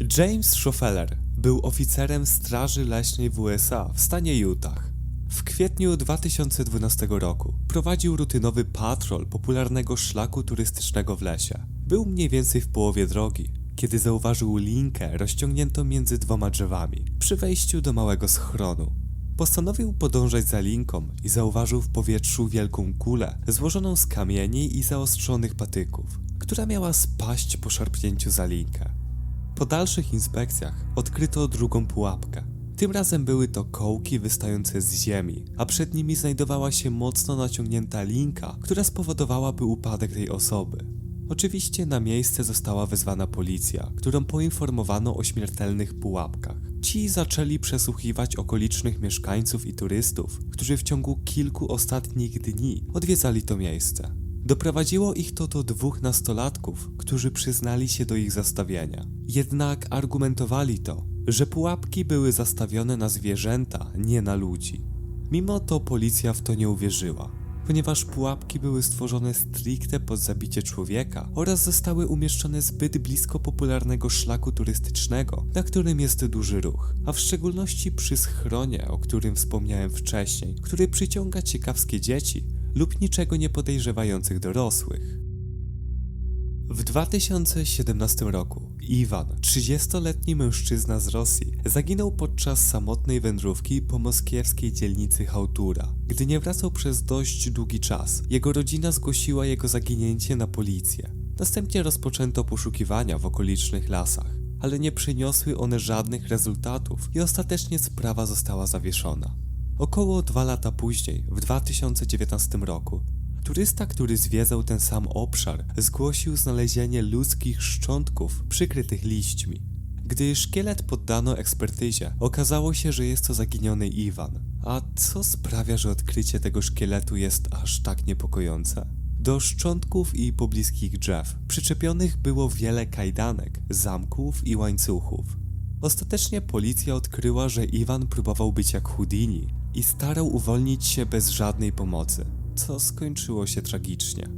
James Schofeller był oficerem Straży Leśnej w USA w stanie Utah. W kwietniu 2012 roku prowadził rutynowy patrol popularnego szlaku turystycznego w lesie. Był mniej więcej w połowie drogi, kiedy zauważył linkę rozciągniętą między dwoma drzewami przy wejściu do małego schronu. Postanowił podążać za linką i zauważył w powietrzu wielką kulę złożoną z kamieni i zaostrzonych patyków, która miała spaść po szarpnięciu za linkę. Po dalszych inspekcjach odkryto drugą pułapkę. Tym razem były to kołki wystające z ziemi, a przed nimi znajdowała się mocno naciągnięta linka, która spowodowałaby upadek tej osoby. Oczywiście na miejsce została wezwana policja, którą poinformowano o śmiertelnych pułapkach. Ci zaczęli przesłuchiwać okolicznych mieszkańców i turystów, którzy w ciągu kilku ostatnich dni odwiedzali to miejsce. Doprowadziło ich to do dwóch nastolatków, którzy przyznali się do ich zastawienia. Jednak argumentowali to, że pułapki były zastawione na zwierzęta, nie na ludzi. Mimo to policja w to nie uwierzyła, ponieważ pułapki były stworzone stricte pod zabicie człowieka oraz zostały umieszczone zbyt blisko popularnego szlaku turystycznego, na którym jest duży ruch, a w szczególności przy schronie, o którym wspomniałem wcześniej, który przyciąga ciekawskie dzieci lub niczego nie podejrzewających dorosłych. W 2017 roku Iwan, 30-letni mężczyzna z Rosji, zaginął podczas samotnej wędrówki po moskiewskiej dzielnicy Hautura. Gdy nie wracał przez dość długi czas, jego rodzina zgłosiła jego zaginięcie na policję. Następnie rozpoczęto poszukiwania w okolicznych lasach, ale nie przyniosły one żadnych rezultatów i ostatecznie sprawa została zawieszona. Około dwa lata później, w 2019 roku, turysta, który zwiedzał ten sam obszar, zgłosił znalezienie ludzkich szczątków przykrytych liśćmi. Gdy szkielet poddano ekspertyzie, okazało się, że jest to zaginiony Iwan. A co sprawia, że odkrycie tego szkieletu jest aż tak niepokojące? Do szczątków i pobliskich drzew przyczepionych było wiele kajdanek, zamków i łańcuchów. Ostatecznie policja odkryła, że Iwan próbował być jak Houdini i starał uwolnić się bez żadnej pomocy, co skończyło się tragicznie.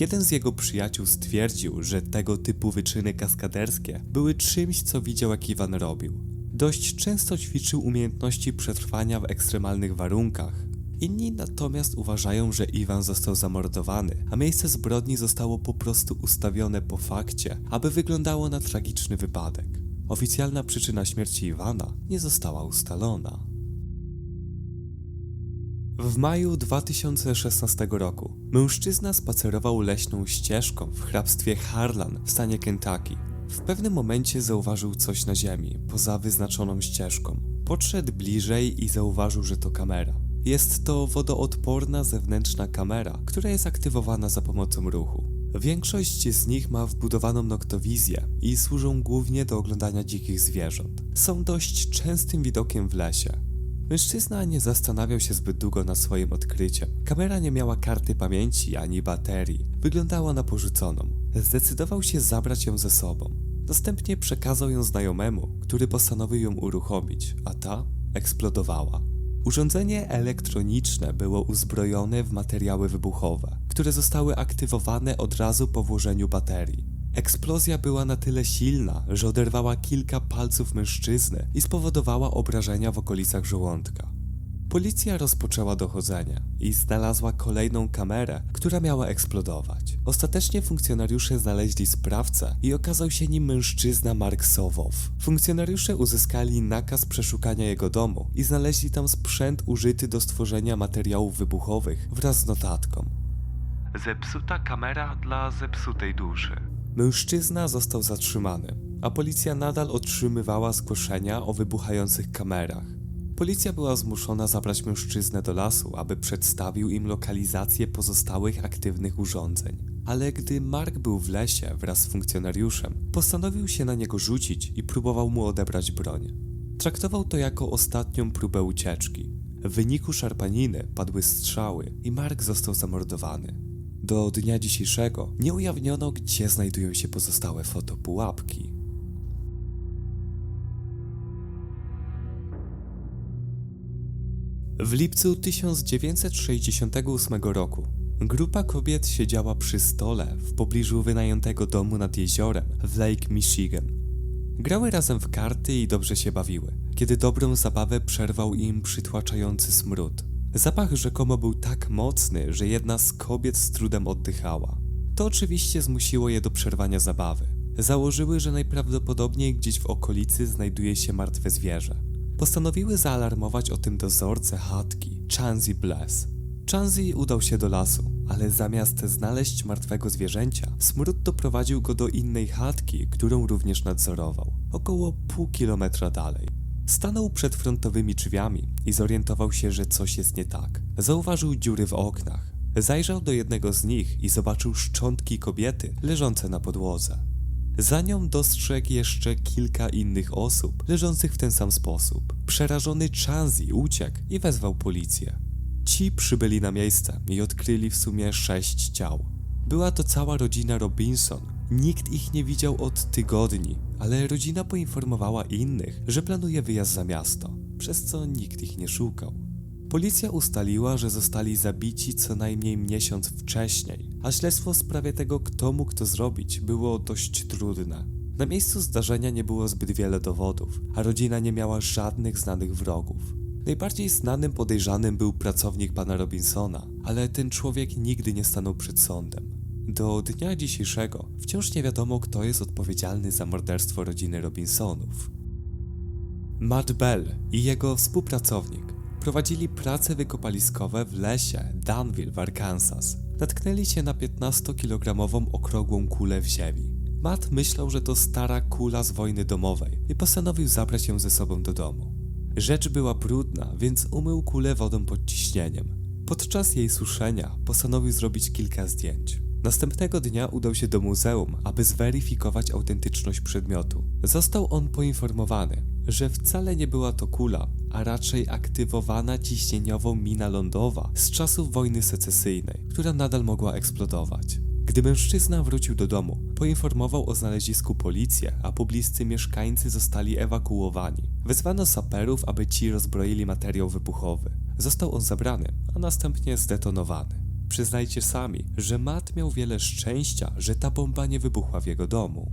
Jeden z jego przyjaciół stwierdził, że tego typu wyczyny kaskaderskie były czymś, co widział jak Iwan robił. Dość często ćwiczył umiejętności przetrwania w ekstremalnych warunkach. Inni natomiast uważają, że Iwan został zamordowany, a miejsce zbrodni zostało po prostu ustawione po fakcie, aby wyglądało na tragiczny wypadek. Oficjalna przyczyna śmierci Iwana nie została ustalona. W maju 2016 roku mężczyzna spacerował leśną ścieżką w hrabstwie Harlan w stanie Kentucky. W pewnym momencie zauważył coś na ziemi, poza wyznaczoną ścieżką. Podszedł bliżej i zauważył, że to kamera. Jest to wodoodporna zewnętrzna kamera, która jest aktywowana za pomocą ruchu. Większość z nich ma wbudowaną noktowizję i służą głównie do oglądania dzikich zwierząt. Są dość częstym widokiem w lesie. Mężczyzna nie zastanawiał się zbyt długo nad swoim odkryciem. Kamera nie miała karty pamięci ani baterii. Wyglądała na porzuconą. Zdecydował się zabrać ją ze sobą. Następnie przekazał ją znajomemu, który postanowił ją uruchomić, a ta eksplodowała. Urządzenie elektroniczne było uzbrojone w materiały wybuchowe, które zostały aktywowane od razu po włożeniu baterii. Eksplozja była na tyle silna, że oderwała kilka palców mężczyzny i spowodowała obrażenia w okolicach żołądka. Policja rozpoczęła dochodzenie i znalazła kolejną kamerę, która miała eksplodować. Ostatecznie funkcjonariusze znaleźli sprawcę i okazał się nim mężczyzna Mark Sowow. Funkcjonariusze uzyskali nakaz przeszukania jego domu i znaleźli tam sprzęt użyty do stworzenia materiałów wybuchowych wraz z notatką. Zepsuta kamera dla zepsutej duszy. Mężczyzna został zatrzymany, a policja nadal otrzymywała zgłoszenia o wybuchających kamerach. Policja była zmuszona zabrać mężczyznę do lasu, aby przedstawił im lokalizację pozostałych aktywnych urządzeń. Ale gdy Mark był w lesie wraz z funkcjonariuszem, postanowił się na niego rzucić i próbował mu odebrać broń. Traktował to jako ostatnią próbę ucieczki. W wyniku szarpaniny padły strzały i Mark został zamordowany. Do dnia dzisiejszego nie ujawniono, gdzie znajdują się pozostałe fotopułapki. W lipcu 1968 roku grupa kobiet siedziała przy stole w pobliżu wynajętego domu nad jeziorem w Lake Michigan. Grały razem w karty i dobrze się bawiły, kiedy dobrą zabawę przerwał im przytłaczający smród. Zapach rzekomo był tak mocny, że jedna z kobiet z trudem oddychała. To oczywiście zmusiło je do przerwania zabawy. Założyły, że najprawdopodobniej gdzieś w okolicy znajduje się martwe zwierzę. Postanowiły zaalarmować o tym dozorcę chatki, Chansey Bless. Chansey udał się do lasu, ale zamiast znaleźć martwego zwierzęcia, smród doprowadził go do innej chatki, którą również nadzorował, około pół kilometra dalej. Stanął przed frontowymi drzwiami i zorientował się, że coś jest nie tak. Zauważył dziury w oknach. Zajrzał do jednego z nich i zobaczył szczątki kobiety leżące na podłodze. Za nią dostrzegł jeszcze kilka innych osób leżących w ten sam sposób. Przerażony Chansey uciekł i wezwał policję. Ci przybyli na miejsce i odkryli w sumie sześć ciał. Była to cała rodzina Robinson. Nikt ich nie widział od tygodni, ale rodzina poinformowała innych, że planuje wyjazd za miasto, przez co nikt ich nie szukał. Policja ustaliła, że zostali zabici co najmniej miesiąc wcześniej, a śledztwo w sprawie tego, kto mógł to zrobić, było dość trudne. Na miejscu zdarzenia nie było zbyt wiele dowodów, a rodzina nie miała żadnych znanych wrogów. Najbardziej znanym podejrzanym był pracownik pana Robinsona, ale ten człowiek nigdy nie stanął przed sądem. Do dnia dzisiejszego wciąż nie wiadomo, kto jest odpowiedzialny za morderstwo rodziny Robinsonów. Matt Bell i jego współpracownik prowadzili prace wykopaliskowe w lesie Danville w Arkansas. Natknęli się na 15-kilogramową okrągłą kulę w ziemi. Matt myślał, że to stara kula z wojny domowej i postanowił zabrać ją ze sobą do domu. Rzecz była brudna, więc umył kulę wodą pod ciśnieniem. Podczas jej suszenia postanowił zrobić kilka zdjęć. Następnego dnia udał się do muzeum, aby zweryfikować autentyczność przedmiotu. Został on poinformowany, że wcale nie była to kula, a raczej aktywowana ciśnieniowo mina lądowa z czasów wojny secesyjnej, która nadal mogła eksplodować. Gdy mężczyzna wrócił do domu, poinformował o znalezisku policję, a pobliscy mieszkańcy zostali ewakuowani. Wezwano saperów, aby ci rozbroili materiał wybuchowy. Został on zabrany, a następnie zdetonowany. Przyznajcie sami, że Matt miał wiele szczęścia, że ta bomba nie wybuchła w jego domu.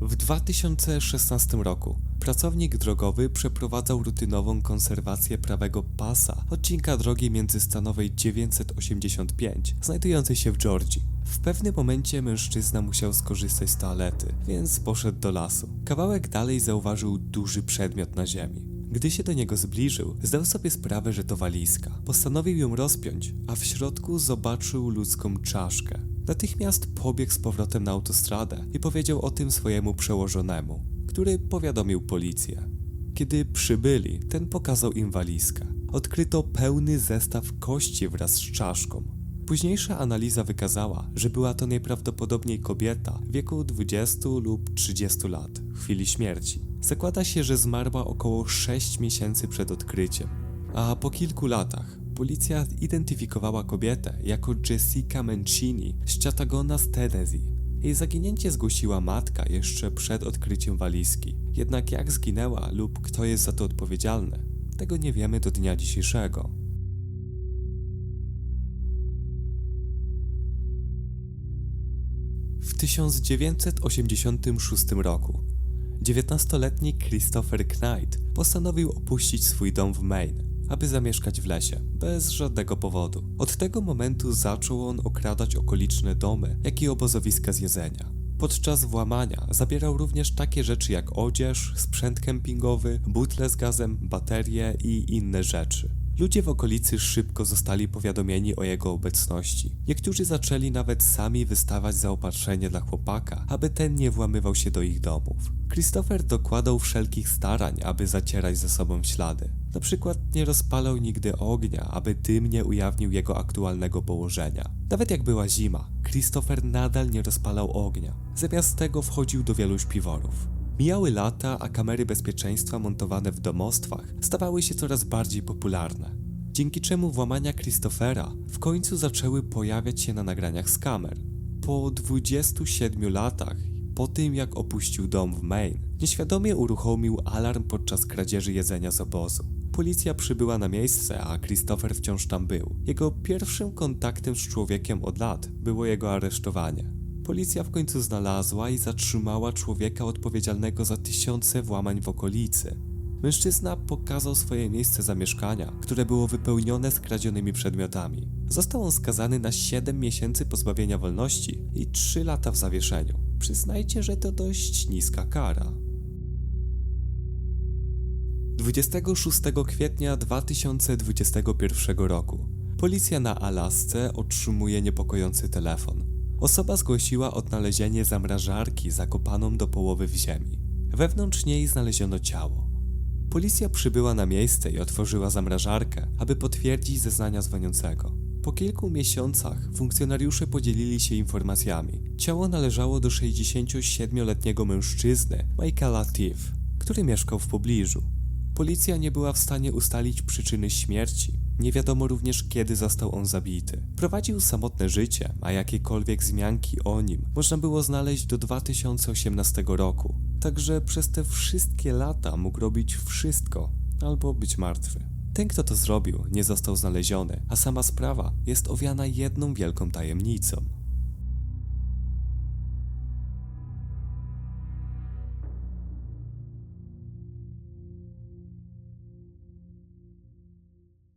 W 2016 roku pracownik drogowy przeprowadzał rutynową konserwację prawego pasa odcinka drogi międzystanowej 985, znajdującej się w Georgii. W pewnym momencie mężczyzna musiał skorzystać z toalety, więc poszedł do lasu. Kawałek dalej zauważył duży przedmiot na ziemi. Gdy się do niego zbliżył, zdał sobie sprawę, że to walizka. Postanowił ją rozpiąć, a w środku zobaczył ludzką czaszkę. Natychmiast pobiegł z powrotem na autostradę i powiedział o tym swojemu przełożonemu, który powiadomił policję. Kiedy przybyli, ten pokazał im walizkę. Odkryto pełny zestaw kości wraz z czaszką. Późniejsza analiza wykazała, że była to najprawdopodobniej kobieta w wieku 20 lub 30 lat w chwili śmierci. Zakłada się, że zmarła około 6 miesięcy przed odkryciem, a po kilku latach policja identyfikowała kobietę jako Jessica Mancini z Chattagona z Tennessee. Jej zaginięcie zgłosiła matka jeszcze przed odkryciem walizki. Jednak jak zginęła lub kto jest za to odpowiedzialny, tego nie wiemy do dnia dzisiejszego. W 1986 roku 19-letni Christopher Knight postanowił opuścić swój dom w Maine, aby zamieszkać w lesie, bez żadnego powodu. Od tego momentu zaczął on okradać okoliczne domy, jak i obozowiska z jedzenia. Podczas włamania zabierał również takie rzeczy jak odzież, sprzęt kempingowy, butle z gazem, baterie i inne rzeczy. Ludzie w okolicy szybko zostali powiadomieni o jego obecności. Niektórzy zaczęli nawet sami wystawać zaopatrzenie dla chłopaka, aby ten nie włamywał się do ich domów. Christopher dokładał wszelkich starań, aby zacierać za sobą ślady. Na przykład nie rozpalał nigdy ognia, aby dym nie ujawnił jego aktualnego położenia. Nawet jak była zima, Christopher nadal nie rozpalał ognia. Zamiast tego wchodził do wielu śpiworów. Mijały lata, a kamery bezpieczeństwa montowane w domostwach stawały się coraz bardziej popularne. Dzięki czemu włamania Christophera w końcu zaczęły pojawiać się na nagraniach z kamer. Po 27 latach, po tym jak opuścił dom w Maine, nieświadomie uruchomił alarm podczas kradzieży jedzenia z obozu. Policja przybyła na miejsce, a Christopher wciąż tam był. Jego pierwszym kontaktem z człowiekiem od lat było jego aresztowanie. Policja w końcu znalazła i zatrzymała człowieka odpowiedzialnego za tysiące włamań w okolicy. Mężczyzna pokazał swoje miejsce zamieszkania, które było wypełnione skradzionymi przedmiotami. Został on skazany na 7 miesięcy pozbawienia wolności i 3 lata w zawieszeniu. Przyznajcie, że to dość niska kara. 26 kwietnia 2021 roku policja na Alasce otrzymuje niepokojący telefon. Osoba zgłosiła odnalezienie zamrażarki zakopaną do połowy w ziemi. Wewnątrz niej znaleziono ciało. Policja przybyła na miejsce i otworzyła zamrażarkę, aby potwierdzić zeznania dzwoniącego. Po kilku miesiącach funkcjonariusze podzielili się informacjami. Ciało należało do 67-letniego mężczyzny, Michaela Tiff, który mieszkał w pobliżu. Policja nie była w stanie ustalić przyczyny śmierci. Nie wiadomo również, kiedy został on zabity. Prowadził samotne życie, a jakiekolwiek wzmianki o nim można było znaleźć do 2018 roku. Także przez te wszystkie lata mógł robić wszystko, albo być martwy. Ten, kto to zrobił, nie został znaleziony, a sama sprawa jest owiana jedną wielką tajemnicą.